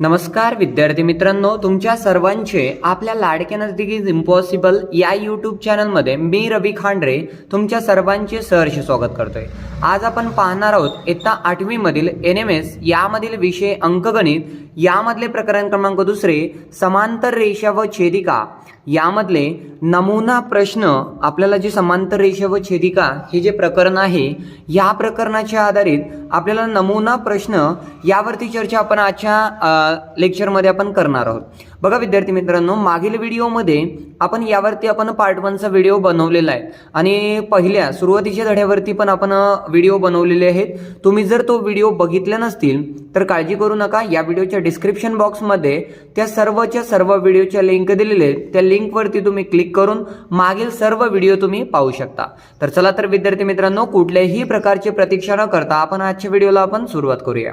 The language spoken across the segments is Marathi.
नमस्कार विद्यार्थी मित्रांनो तुमच्या सर्वांचे आपल्या लाडक्या नजदिकी इम्पॉसिबल या यूट्यूब चॅनलमध्ये मी रवी खांडरे तुमच्या सर्वांचे सहर्ष स्वागत करतोय. आज आपण पाहणार आहोत इयत्ता आठवीमधील एन एम एस यामधील विषय अंकगणित यामधले प्रकरण क्रमांक दुसरे समांतर रेषा व छेदिका. यामधले नमुना प्रश्न आपल्याला जे समांतर रेषा व छेदिका हे जे प्रकरण आहे या प्रकरणाच्या आधारित आपल्याला नमुना प्रश्न यावरती चर्चा आपण आजच्या लेक्चरमध्ये आपण करणार आहोत. बघा विद्यार्थी मित्रांनो मागील व्हिडिओमध्ये आपण यावरती आपण पार्ट वनचा व्हिडिओ बनवलेला आहे. आणि पहिल्या सुरुवातीच्या धड्यावरती पण आपण व्हिडिओ बनवलेले आहेत. तुम्ही जर तो व्हिडिओ बघितला नसतील तर काळजी करू नका. या व्हिडिओच्या डिस्क्रिप्शन बॉक्समध्ये त्या सर्वच्या सर्व व्हिडिओच्या लिंक दिलेले आहेत. त्या लिंकवरती तुम्ही क्लिक करून मागील सर्व व्हिडिओ तुम्ही पाहू शकता. तर चला तर विद्यार्थी मित्रांनो कुठल्याही प्रकारची प्रतीक्षा न करता आपण आजच्या व्हिडिओला आपण सुरुवात करूया.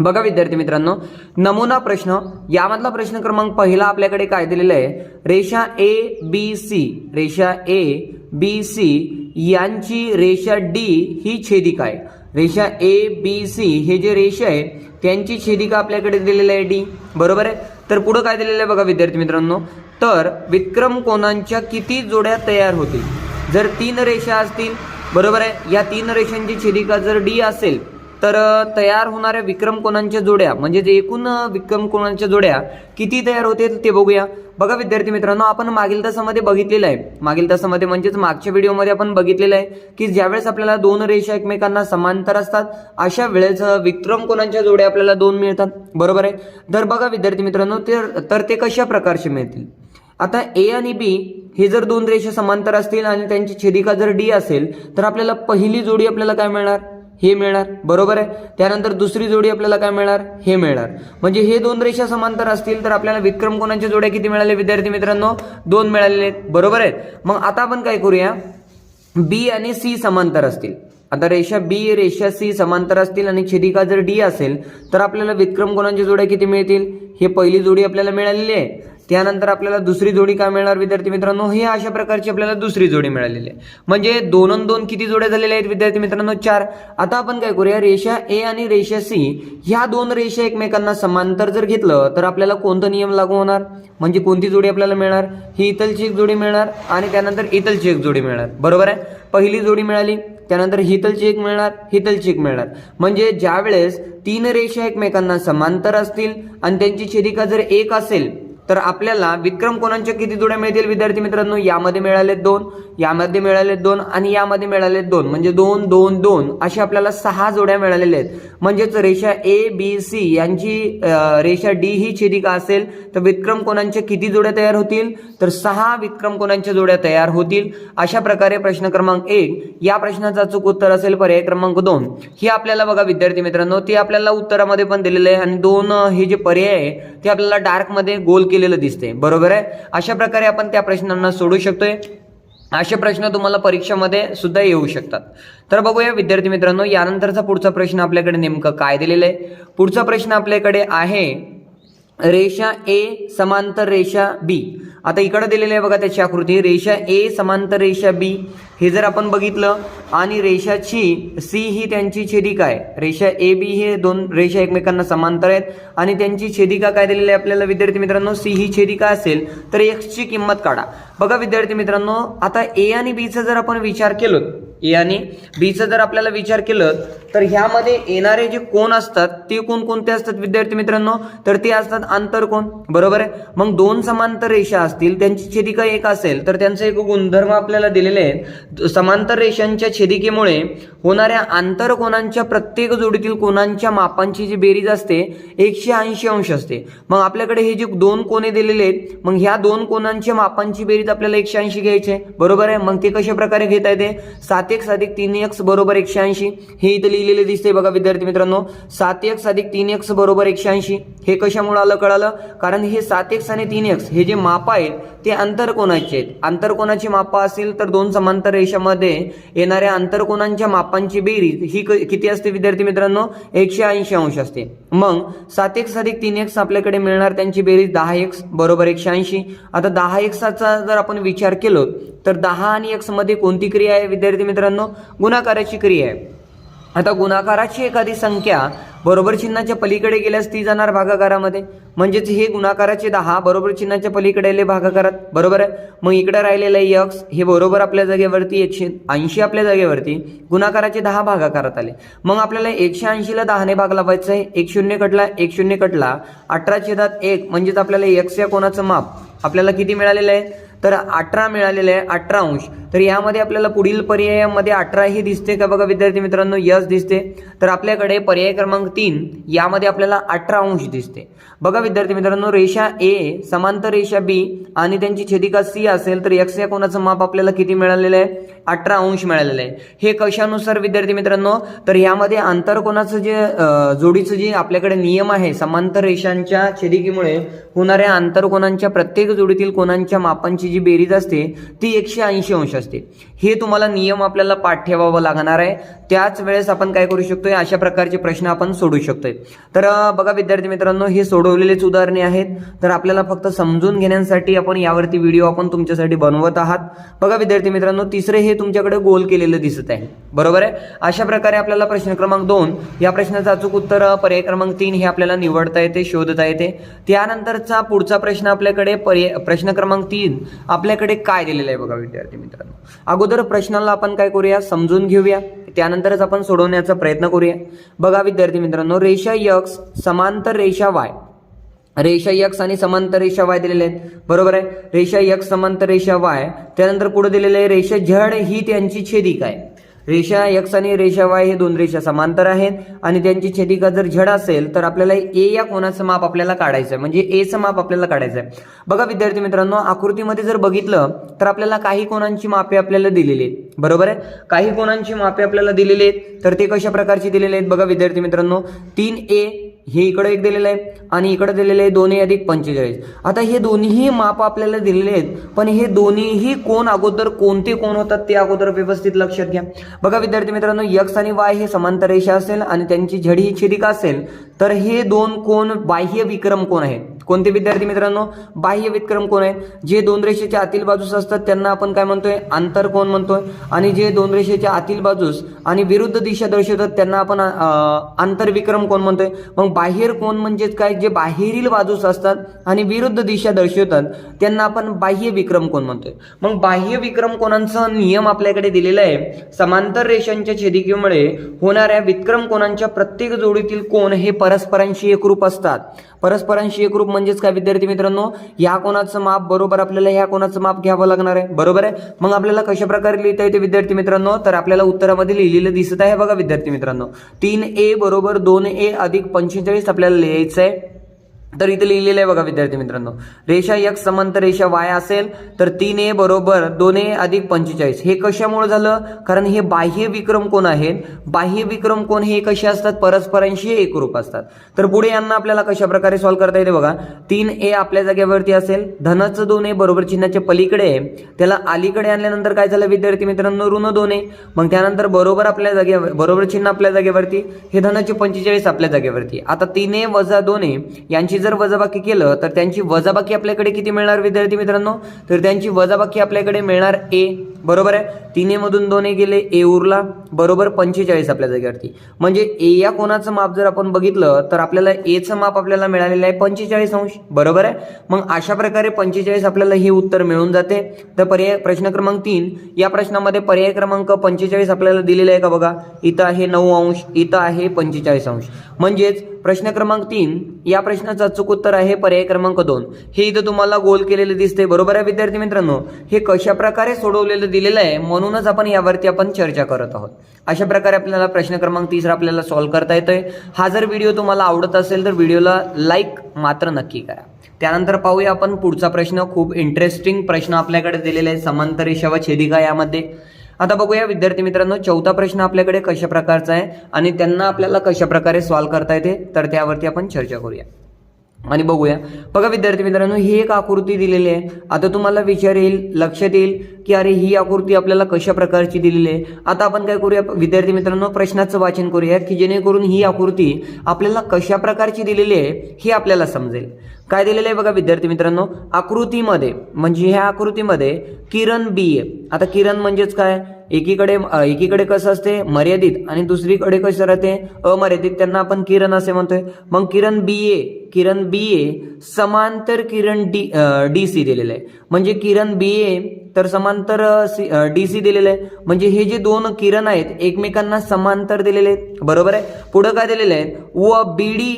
बघा विद्यार्थी मित्रांनो नमुना प्रश्न यामधला प्रश्न क्रमांक पहिला आपल्याकडे काय दिलेला आहे? रेषा ए बी सी रेषा ए बी सी यांची रेषा डी ही छेदिका आहे. रेषा ए बी सी हे जे रेषा आहे त्यांची छेदिका आपल्याकडे दिलेली आहे डी बरोबर आहे? तर पुढं काय दिलेलं आहे बघा विद्यार्थी मित्रांनो? तर विक्रम कोणांच्या किती जोड्या तयार होतील? जर तीन रेषा असतील बरोबर आहे? या तीन रेषांची छेदिका जर डी असेल तर तयार होणाऱ्या विक्रम कोणांच्या जोड्या म्हणजे जे एकूण विक्रम कोणांच्या जोड्या किती तयार होतील ते बघूया. बघा विद्यार्थी मित्रांनो आपण मागील तासामध्ये बघितलेलं आहे. मागील तासामध्ये म्हणजेच मागच्या व्हिडिओमध्ये आपण बघितलेलं आहे की ज्यावेळेस आपल्याला दोन रेषा एकमेकांना समांतर असतात अशा वेळेस विक्रम कोणांच्या जोड्या आपल्याला दोन मिळतात. बरोबर आहे? तर बघा विद्यार्थी मित्रांनो ते तर ते कशा प्रकारचे मिळतील? आता ए आणि बी हे जर दोन रेषा समांतर असतील आणि त्यांची छेदिका जर डी असेल तर आपल्याला पहिली जोडी आपल्याला काय मिळणार? हे मिळणार. बरोबर आहे? त्यानंतर दुसरी जोडी आपल्याला काय मिळणार? हे मिळणार. म्हणजे हे दोन रेषा समांतर असतील तर आपल्याला विक्रम कोणाच्या जोड्या किती मिळाले? विद्यार्थी मित्रांनो दोन मिळालेले आहेत. बरोबर आहे? मग आता आपण काय करूया? बी आणि सी समांतर असतील. आता रेषा बी रेषा सी समांतर असतील आणि छेदिका जर डी असेल तर आपल्याला विक्रम कोणाच्या जोड्या किती मिळतील? हे पहिली जोडी आपल्याला मिळालेली आहे. त्यानंतर आपल्याला दुसरी जोडी का मिळणार विद्यार्थी मित्रांनो? हे अशा प्रकारची आपल्याला दुसरी जोडी मिळालेली आहे. म्हणजे दोन दोन किती जोड्या झालेल्या आहेत विद्यार्थी मित्रांनो? चार. आता आपण काय करूया रेषा ए आणि रेषा सी ह्या दोन रेषा एकमेकांना समांतर जर घेतलं तर आपल्याला कोणता नियम लागू होणार? म्हणजे कोणती जोडी आपल्याला मिळणार? ही इथलची एक जोडी मिळणार आणि त्यानंतर इथलची एक जोडी मिळणार. बरोबर आहे? पहिली जोडी मिळाली त्यानंतर हितलची एक मिळणार हितलची एक मिळणार. म्हणजे ज्यावेळेस तीन रेषा एकमेकांना समांतर असतील आणि त्यांची छेदिका जर एक असेल तर आपल्याला विक्रम कोणांच्या किती जोड्या मिळतील विद्यार्थी मित्रांनो? यामध्ये मिळाले दोन. यामध्ये मिळाले दोन आणि यामध्ये मिळाले दोन. म्हणजे दोन दोन दोन अशा आपल्याला सहा जोड्या मिळालेल्या आहेत. म्हणजेच रेषा ए बी सी यांची रेषा डी ही छेदिका असेल तर विक्रम कोणांच्या किती जोड्या तयार होतील? तर सहा विक्रम कोणांच्या जोड्या तयार होतील? अशा प्रकारे प्रश्न क्रमांक एक. या प्रश्नाचा अचूक उत्तर असेल पर्याय क्रमांक दोन. हे आपल्याला बघा विद्यार्थी मित्रांनो ते आपल्याला उत्तरामध्ये पण दिलेलं आहे. आणि दोन हे जे पर्याय आहे ते आपल्याला डार्कमध्ये गोल केलेलं दिसते बरोबर आहे? अशा प्रकारे आपण त्या प्रश्नांना सोडू शकतोय. असे प्रश्न तुम्हाला परीक्षेमध्ये सुद्धा येऊ शकतात. तर बघूया विद्यार्थी मित्रांनो यानंतरचा पुढचा प्रश्न आपल्याकडे नेमकं काय दिलेलं आहे? पुढचा प्रश्न आपल्याकडे आहे रेषा ए समांतर रेषा बी. आता इकडे दिलेली आहे बघा त्याची आकृती. रेषा ए समांतर रेषा बी. हे जर आपण बघितलं आणि रेषाची सी ही त्यांची छेदिका आहे. रेषा ए बी हे दोन रेषा एकमेकांना समांतर आहेत आणि त्यांची छेदिका काय दिलेली आहे आपल्याला? विद्यार्थी मित्रांनो सी ही छेदिका असेल तर एक्सची किंमत काढा. बघा विद्यार्थी मित्रांनो आता ए आणि बीचा जर आपण विचार केलो ए आणि बीचं जर आपल्याला विचार केलं तर ह्यामध्ये येणारे जे कोण असतात ते कोणकोणते असतात विद्यार्थी मित्रांनो? तर ते असतात आंतरकोण बरोबर आहे? मग दोन समांतर रेषा असतील त्यांची छेदिका एक असेल तर त्यांचे एक गुणधर्म आपल्याला दिलेले आहेत. समांतर रेषांच्या छेदिकेमुळे होणाऱ्या आंतरकोणांच्या प्रत्येक जोडीतील कोणांच्या मापांची जी बेरीज असते एकशे ऐंशी अंश असते. मग आपल्याकडे हे जे दोन कोणे दिलेले आहेत मग ह्या दोन कोणांच्या मापांची बेरीज आपल्याला एकशे ऐंशी घ्यायची आहे. बरोबर आहे? मग ते कशा प्रकारे घेता येते? सात एक साधिक तीन एक्स बरोबर एकशे ऐंशी. हे इथं लिहिलेले दिसते बघा विद्यार्थी मित्रांनो. सात एक्स अधिक तीन एक्स बरोबर एकशे ऐंशी. हे कशामुळे आलं कळालं? कारण हे सात एक्स आणि तीन एक्स हे जे माप आहेत ते आंतरकोणाचे आहेत. आंतरकोणाची मापा असेल तर दोन समांतर रेषामध्ये येणाऱ्या आंतरकोणांच्या मापांची बेरीज ही क- किती असते विद्यार्थी मित्रांनो? एकशे ऐंशी अंश असते. मग सात एक्स अधिक तीन एक्स आपल्याकडे मिळणार त्यांची बेरीज दहा एक्स बरोबर एकशे ऐंशी. आता दहा एक्साचा जर आपण विचार केलो तर दहा आणि एक्समध्ये कोणती क्रिया आहे? विद्यार्थी मित्रांनो गुणाकाराची क्रिया आहे. आता गुणाकाराची एखादी संख्या बरोबर चिन्हाच्या पलीकडे गेल्यास ती जाणार भागाकारामध्ये. म्हणजेच हे गुणाकाराचे दहा बरोबर चिन्हाच्या पलीकडे आले भागाकारात. बरोबर आहे? मग इकडे राहिलेलं आहे यक्स हे बरोबर आपल्या जागेवरती एकशे ऐंशी आपल्या जागेवरती गुणाकाराचे दहा भागाकारात आले. मग आपल्याला एकशे ऐंशीला दहाने भाग लावायचा आहे. एक शून्य कटला एक शून्य कटला अठरा छेदात एक म्हणजेच आपल्याला एक्स या कोणाचं माप आपल्याला किती मिळालेलं आहे? तर अठरा मिळालेलं आहे अठरा अंश. तर यामध्ये आपल्याला पुढील पर्यायामध्ये अठरा ही दिसते का बघा विद्यार्थी मित्रांनो? यस दिसते. तर आपल्याकडे पर्याय क्रमांक तीन यामध्ये आपल्याला अठरा अंश दिसते. बघा विद्यार्थी मित्रांनो रेषा ए समांतर रेषा बी आणि त्यांची छेदिका सी असेल तर एक्स या कोणाचं माप आपल्याला किती मिळालेलं आहे? अठरा अंश मिळालेलं आहे. हे कशानुसार विद्यार्थी मित्रांनो? तर यामध्ये आंतरकोणाचं जे जोडीचं जे आपल्याकडे नियम आहे समांतर रेषांच्या छेदिकेमुळे होणाऱ्या आंतरकोणांच्या प्रत्येक जोडीतील कोणांच्या मापांची जी बेरीज असते ती एकशे ऐंशी अंश असते. हे तुम्हाला नियम आपल्याला पाठ ठेवावं लागणार आहे. त्याच वेळेस आपण काय करू शकतोय? अशा प्रकारचे प्रश्न आपण सोडू शकतोय. तर बघा विद्यार्थी मित्रांनो हे सोडवलेलेच उदाहरणे आहेत. तर आपल्याला फक्त समजून घेण्यासाठी आपण यावरती व्हिडिओ आपण तुमच्यासाठी बनवत आहात. बघा विद्यार्थी मित्रांनो तिसरे हे तुमच्याकडे गोल केलेलं दिसत आहे. बरोबर आहे? अशा प्रकारे आपल्याला प्रश्न क्रमांक दोन या प्रश्नाचं अचूक उत्तर पर्याय क्रमांक तीन हे आपल्याला निवडता येते शोधता येते. त्यानंतरचा पुढचा प्रश्न आपल्याकडे पर्याय प्रश्न क्रमांक तीन आपल्याकडे काय दिलेला आहे बघा विद्यार्थी मित्रांनो? अगोदर प्रश्नाला आपण काय करूया? समजून घेऊया. त्यानंतर त्यानंतरच आपण सोडवण्याचा प्रयत्न करूया. बघा विद्यार्थी मित्रांनो रेषा यक्स समांतर रेषा वाय रेषा यक्स आणि समांतर रेषा वाय दिलेले आहेत. बरोबर आहे? रेषा यक्स समांतर रेषा वाय त्यानंतर पुढे दिलेले आहे रेषा झड ही त्यांची छेदिका आहे. रेषा यक्स आणि रेषा वाय हे दोन रेषा समांतर आहेत. आणि त्यांची छेदिका जर झड असेल तर आपल्याला ए या कोणाचं माप आपल्याला काढायचं आहे म्हणजे एचं माप आपल्याला काढायचं आहे बघा विद्यार्थी मित्रांनो आकृतीमध्ये जर बघितलं तर आपल्याला काही कोणांची मापे आपल्याला दिलेली आहेत. बरोबर आहे? काही कोणांची मापे आपल्याला दिलेली आहेत. तर ते कशा प्रकारची दिलेले आहेत? बघा विद्यार्थी मित्रांनो तीन ए हे इकडं एक दिलेलं आहे आणि इकडं दिलेलं आहे दोन्ही अधिक पंचेचाळीस. आता हे दोन्ही माप आपल्याला दिलेले आहेत पण हे दोन्हीही कोण अगोदर कोणते कोण होतात ते अगोदर व्यवस्थित लक्षात घ्या. बघा विद्यार्थी मित्रांनो यक्स आणि वाय हे समांतर रेषा असेल आणि त्यांची झडी ही छेदिका असेल तर हे दोन कोण बाह्य विक्रम कोण आहेत? कोणते विद्यार्थी मित्रांनो? बाह्य विक्रम कोण आहेत? जे दोन रेषेच्या आतील बाजूस असतात त्यांना आपण काय म्हणतोय? आंतर कोण म्हणतोय? आणि जे दोन रेषेच्या आतील बाजूस आणि विरुद्ध दिशा दर्शवतात त्यांना आपण आंतरविक्रम कोण म्हणतोय? मग बाहेर कोण म्हणजेच काय? जे बाहेरील बाजूस असतात आणि विरुद्ध दिशा दर्शवतात त्यांना आपण बाह्य विक्रम कोण म्हणतोय? मग बाह्य विक्रम कोणांचा नियम आपल्याकडे दिलेला आहे समांतर रेषांच्या छेदिकेमुळे होणाऱ्या विक्रम कोणांच्या प्रत्येक जोडीतील कोण हे परस्परांशी एकरूप असतात. परस्परांशी एकरूप म्हणजे म्हणजेच काय विद्यार्थी मित्रांनो? या कोणाचं माप बरोबर आपल्याला ह्या कोणाचं माप घ्यावं लागणार आहे? बरोबर आहे? मग आपल्याला कशा प्रकारे लिहिता येते विद्यार्थी मित्रांनो? तर आपल्याला उत्तरामध्ये लिहिलेलं दिसत आहे बघा विद्यार्थी मित्रांनो. तीन ए बरोबर दोन ए अधिक पंचेचाळीस आपल्याला लिहायचं आहे तर इथे लिहिलेलं आहे बघा विद्यार्थी मित्रांनो. रेषा एक समांतर रेषा वाय असेल तर तीन ए बरोबर दोन ए अधिक पंचेचाळीस. हे कशामुळे झालं? कारण हे बाह्य विक्रम कोण आहेत? बाह्य विक्रम कोण हे कसे असतात? परस्परांशी एकरूप असतात. तर पुढे यांना आपल्याला कशा प्रकारे सॉल्व्ह करता येते बघा? तीन ए आपल्या जागेवरती असेल धनचं दोन ए बरोबर चिन्हाच्या पलीकडे आहे. त्याला अलीकडे आणल्यानंतर काय झालं विद्यार्थी मित्रांनो? ऋण दोन ए. मग त्यानंतर बरोबर आपल्या जागेवर बरोबर चिन्ह आपल्या जागेवरती हे धनाचे पंचेचाळीस आपल्या जागेवरती. आता तीन ए वजा दोन ए यांची जर वजाबाकी केलं तर त्यांची वजाबाकी आपल्याकडे किती मिळणार विद्यार्थी मित्रांनो? तर त्यांची वजाबाकी आपल्याकडे मिळणार ए. बरोबर आहे? तिने मधून गेले ए उरला बरोबर पंचेचाळीस आपल्या जागेवरती. म्हणजे ए या कोणाचं माप जर आपण बघितलं तर आपल्याला एचं माप आपल्याला मिळालेलं आहे पंचेचाळीस अंश. बरोबर आहे? मग अशा प्रकारे पंचेचाळीस आपल्याला हे उत्तर मिळून जाते. तर पर्याय प्रश्न क्रमांक तीन. या प्रश्नामध्ये पर्याय क्रमांक पंचेचाळीस आपल्याला दिलेला आहे का बघा? इथं आहे नऊ अंश इथं आहे पंचेचाळीस अंश. म्हणजेच प्रश्न क्रमांक तीन या प्रश्नाचं अचूक उत्तर आहे पर्याय क्रमांक दोन. हे इथं तुम्हाला गोल केलेले दिसते बरोबर आहे विद्यार्थी मित्रांनो? हे कशा प्रकारे सोडवलेलं दिलेलं आहे म्हणूनच आपण यावरती आपण चर्चा करत आहोत. अशा प्रकारे आपल्याला प्रश्न क्रमांक तिसरा आपल्याला सॉल्व्ह करता येतोय. हा जर व्हिडिओ तुम्हाला आवडत असेल तर व्हिडिओला लाईक मात्र नक्की करा. त्यानंतर पाहूया आपण पुढचा प्रश्न. खूप इंटरेस्टिंग प्रश्न आपल्याकडे दिलेला आहे समांतर व छेदिका यामध्ये. आता बघूया विद्यार्थी मित्रांनो चौथा प्रश्न आपल्याकडे कशा प्रकारचा आहे आणि त्यांना आपल्याला कशा प्रकारे सॉल्व्ह करता येते तर त्यावरती आपण चर्चा करूया. आणि बघूया. बघा विद्यार्थी मित्रांनो ही एक आकृती दिलेली आहे. आता तुम्हाला विचार येईल लक्षात येईल की अरे ही आकृती आपल्याला कशा प्रकारची दिलेली आहे? आता आपण काय करूया? विद्यार्थी मित्रांनो प्रश्नाचं वाचन करूया की जेणेकरून ही आकृती आपल्याला कशा प्रकारची दिलेली आहे हे आपल्याला समजेल. काय दिलेलं आहे बघा विद्यार्थी मित्रांनो? आकृतीमध्ये म्हणजे ह्या आकृतीमध्ये किरण बी आहे. आता किरण म्हणजेच काय? एकीकडे एकीकडे कसं असते? मर्यादित. आणि दुसरीकडे कसं राहते? अमर्यादित. त्यांना आपण किरण असे म्हणतोय. मग किरण बी ए किरण बी ए समांतर किरण डी डी सी दिलेलं आहे. म्हणजे किरण बी ए तर समांतर डी सी दिलेलं आहे. म्हणजे हे जे दोन किरण आहेत एकमेकांना समांतर दिलेले आहेत. बरोबर आहे? पुढं काय दिलेलं आहे? व बी डी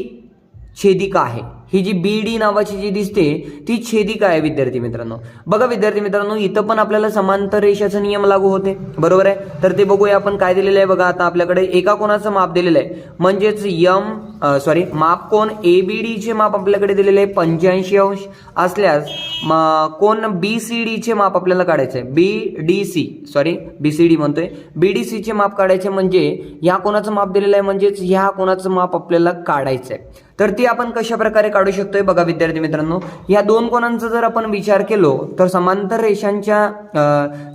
छेदिका आहे. ही जी बी डी नावाची जी दिसते ती छेदिका आहे विद्यार्थी मित्रांनो? बघा विद्यार्थी मित्रांनो इथं पण आपल्याला समांतर रेषाचा नियम लागू होते. बरोबर आहे? तर ते बघूया आपण काय दिलेलं आहे बघा. आता आपल्याकडे एका कोणाचं माप दिलेलं आहे. म्हणजेच यम सॉरी माप कोण? ए बी डीचे माप आपल्याकडे दिलेले आहे पंच्याऐंशी अंश असल्यास म- कोण बी सी डीचे माप आपल्याला काढायचं आहे? B D C sorry B C D म्हणतोय. बी डी सीचे माप काढायचे म्हणजे ह्या कोणाचं माप दिलेलं आहे? म्हणजेच ह्या कोणाचं माप आपल्याला काढायचं आहे तर ती आपण कशा प्रकारे काढू शकतोय? बघा विद्यार्थी मित्रांनो या दोन कोणांचा जर आपण विचार केलो तर समांतर रेषांच्या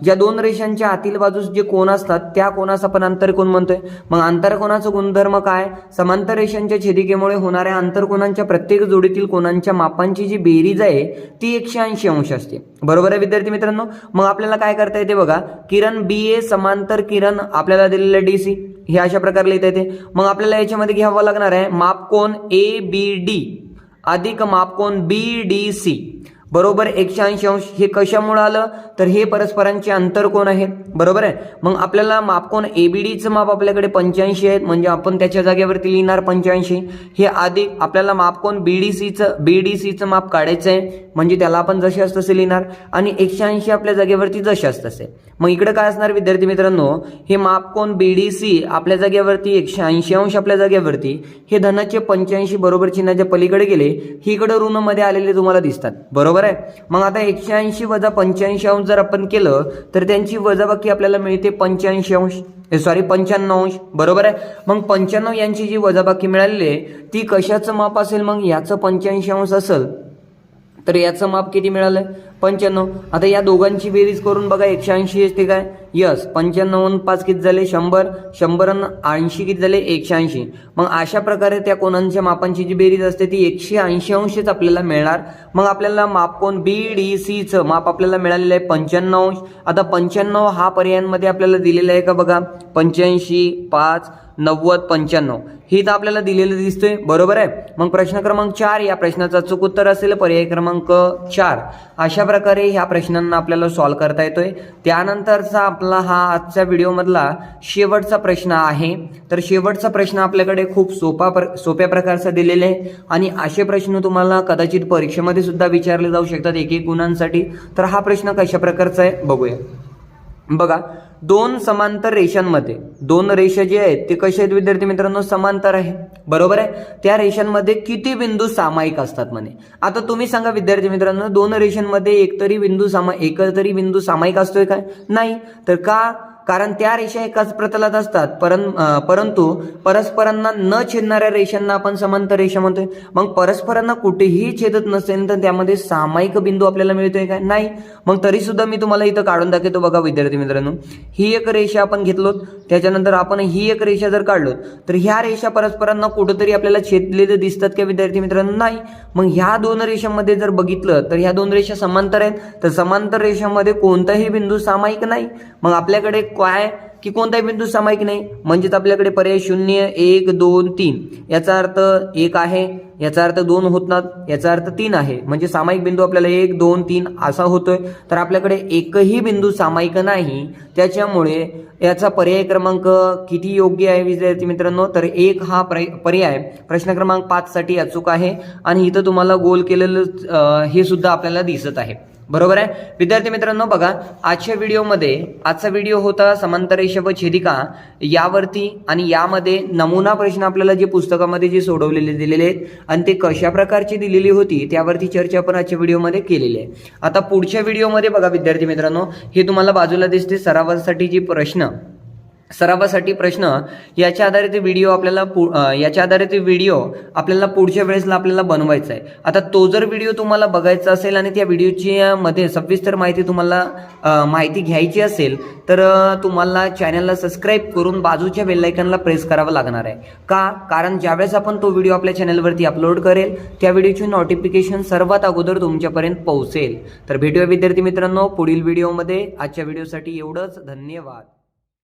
ज्या दोन रेषांच्या आतील बाजूस जे कोण असतात त्या कोणास आपण आंतरकोण म्हणतोय? मग आंतरकोणाचा गुणधर्म काय? समांतर रेषांच्या छेदिकेमुळे होणाऱ्या आंतरकोनांच्या प्रत्येक जोडीतील कोनांच्या मापांची जी बेरीज आहे ती एकशे ऐंशी अंश असते. बरोबर आहे विद्यार्थी मित्रांनो? मग आपल्याला काय करता येते बघा? किरण बी ए समांतर किरण आपल्याला दिलेलं डी सी हे अशा प्रकारे लिहिता येते. मग आपल्याला याच्यामध्ये घ्यावं लागणार आहे मापकोन ए बी डी अधिक मापकोन बी डी सी बरोबर एकशे ऐंशी अंश हे कशामुळे आलं? तर हे परस्परांचे अंतरकोन आहेत बरोबर आहे? मग आपल्याला मापकोन ए बी डीचं माप आपल्याकडे पंच्याऐंशी आहेत. म्हणजे आपण त्याच्या जागेवरती लिहिणार पंच्याऐंशी. हे अधिक आपल्याला मापकोन बी डी सीचं बी डी सीचं माप काढायचं आहे. म्हणजे त्याला आपण जशास तसे लिहिणार. आणि एकशे ऐंशी आपल्या जागेवरती जशास तसे. मग इकडे काय असणार विद्यार्थी मित्रांनो? हे मापकोन बी डी सी आपल्या जागेवरती एकशे ऐंशी अंश आपल्या जागेवरती. हे धनाचे पंच्याऐंशी बरोबर चिन्हाच्या पलीकडे गेले. ही इकडे ऋणमध्ये आलेले तुम्हाला दिसतात. बरोबर बरोबर आहे? मग आता एकशे ऐंशी वजा पंच्याऐंशी अंश जर आपण केलं तर त्यांची वजाबाकी आपल्याला मिळते पंच्याऐंशी अंश. सॉरी पंच्याण्णव अंश. बरोबर आहे? मग पंच्याण्णव यांची जी वजाबाकी मिळालेली आहे ती कशाचं माप असेल मग? याचं पंच्याऐंशी अंश असेल. तर याचं माप किती मिळालंय? पंच्याण्णव. आता या दोघांची बेरीज करून बघा एकशे ऐंशी असते काय? यस पंच्याण्णव पाच किती झाले? शंभर. शंभर ऐंशी किती झाले? एकशे ऐंशी. मग अशा प्रकारे त्या कोणांच्या मापांची जी बेरीज असते ती एकशे ऐंशी अंशच आपल्याला मिळणार. मग आपल्याला माप कोण? बी डी सीचं माप आपल्याला मिळालेलं आहे पंच्याण्णव अंश. आता पंच्याण्णव हा पर्यायांमध्ये आपल्याला दिलेला आहे का बघा? पंच्याऐंशी पाच नव्वद पंच्याण्णव. ही तर आपल्याला दिलेलं दिसतोय. बरोबर आहे? मग प्रश्न क्रमांक चार या प्रश्नाचा अचूक उत्तर असेल. पर्याय क्रमांक चार. अशा प्रकारे ह्या प्रश्नांना आपल्याला सॉल्व्ह करता येतोय. त्यानंतरचा आपला हा आजच्या व्हिडिओमधला शेवटचा प्रश्न आहे. तर शेवटचा प्रश्न आपल्याकडे खूप सोपा प्र सोप्या प्रकारचा दिलेला आहे. आणि असे प्रश्न तुम्हाला कदाचित परीक्षेमध्ये सुद्धा विचारले जाऊ शकतात एक एक गुणांसाठी. तर हा प्रश्न कशा प्रकारचा आहे? बघूया. बघा. दोन समांतर रेषांमध्ये. दोन रेषा जे आहेत ते कसे आहेत विद्यार्थी मित्रांनो? समांतर आहे. बरोबर आहे? त्या रेषांमध्ये किती बिंदू सामायिक असतात म्हणे. आता तुम्ही सांगा विद्यार्थी मित्रांनो दोन रेषांमध्ये एकतरी बिंदू सामा एकतरी बिंदू सामायिक असतोय काय? नाही. तर का कारण त्या रेषा एकाच प्रतलात असतात. परं परंतु परस्परांना न छेदणाऱ्या रेषांना आपण समांतर रेषा म्हणतोय. मग परस्परांना कुठेही छेदत नसेल तर त्यामध्ये सामायिक बिंदू आपल्याला मिळतोय काय? नाही. मग तरी सुद्धा मी तुम्हाला इथं काढून दाखवतो बघा विद्यार्थी मित्रांनो. ही एक रेषा आपण घेतलो त्याच्यानंतर आपण ही एक रेषा जर काढलो तर ह्या रेषा परस्परांना कुठंतरी आपल्याला छेदलेले दिसतात का विद्यार्थी मित्रांनो? नाही. मग ह्या दोन रेषांमध्ये जर बघितलं तर ह्या दोन रेषा समांतर आहेत. तर समांतर रेषांमध्ये कोणताही बिंदू सामायिक नाही. मग आपल्याकडे काय? की कोणताही बिंदू सामायिक नाही. म्हणजेच आपल्याकडे पर्याय शून्य एक दोन तीन. याचा अर्थ एक आहे याचा अर्थ दोन होत याचा अर्थ तीन आहे. म्हणजे सामायिक बिंदू आपल्याला एक दोन तीन असा होतोय. तर आपल्याकडे एकही बिंदू सामायिक नाही. त्याच्यामुळे याचा पर्याय क्रमांक किती योग्य आहे विद्यार्थी मित्रांनो? तर एक हा पर्याय प्रश्न क्रमांक पाच साठी अचूक आहे. आणि इथं तुम्हाला गोल केलेलं हे सुद्धा आपल्याला दिसत आहे. बरोबर आहे? विद्यार्थी मित्रांनो बघा आजच्या व्हिडिओमध्ये आजचा व्हिडिओ होता समांतर रेषा व छेदिका. यावरती आणि यामध्ये नमुना प्रश्न आपल्याला जे पुस्तकामध्ये जे सोडवलेले दिलेले आहेत आणि ते कशा प्रकारची दिलेली होती त्यावरती चर्चा आपण आजच्या व्हिडिओमध्ये केलेली आहे. आता पुढच्या व्हिडिओमध्ये बघा विद्यार्थी मित्रांनो हे तुम्हाला बाजूला दिसते सरावासाठी जी प्रश्न. सरावासाठी प्रश्न याच्या आधारित व्हिडिओ आपल्याला पु- याच्या आधारे ते व्हिडिओ आपल्याला पुढच्या वेळेसला आपल्याला बनवायचा आहे आता तो जर व्हिडिओ तुम्हाला बघायचा असेल आणि त्या व्हिडिओची मध्ये सविस्तर माहिती तुम्हाला माहिती घ्यायची असेल तर तुम्हाला चॅनलला सबस्क्राईब करून बाजूच्या बेलायकनला प्रेस करावं लागणार आहे. का? कारण ज्यावेळेस आपण तो व्हिडिओ आपल्या चॅनलवरती अपलोड करेल त्या व्हिडिओची नोटिफिकेशन सर्वात अगोदर तुमच्यापर्यंत पोहोचेल. तर भेटूया विद्यार्थी मित्रांनो पुढील व्हिडिओमध्ये आजच्या व्हिडिओसाठी एवढंच. धन्यवाद.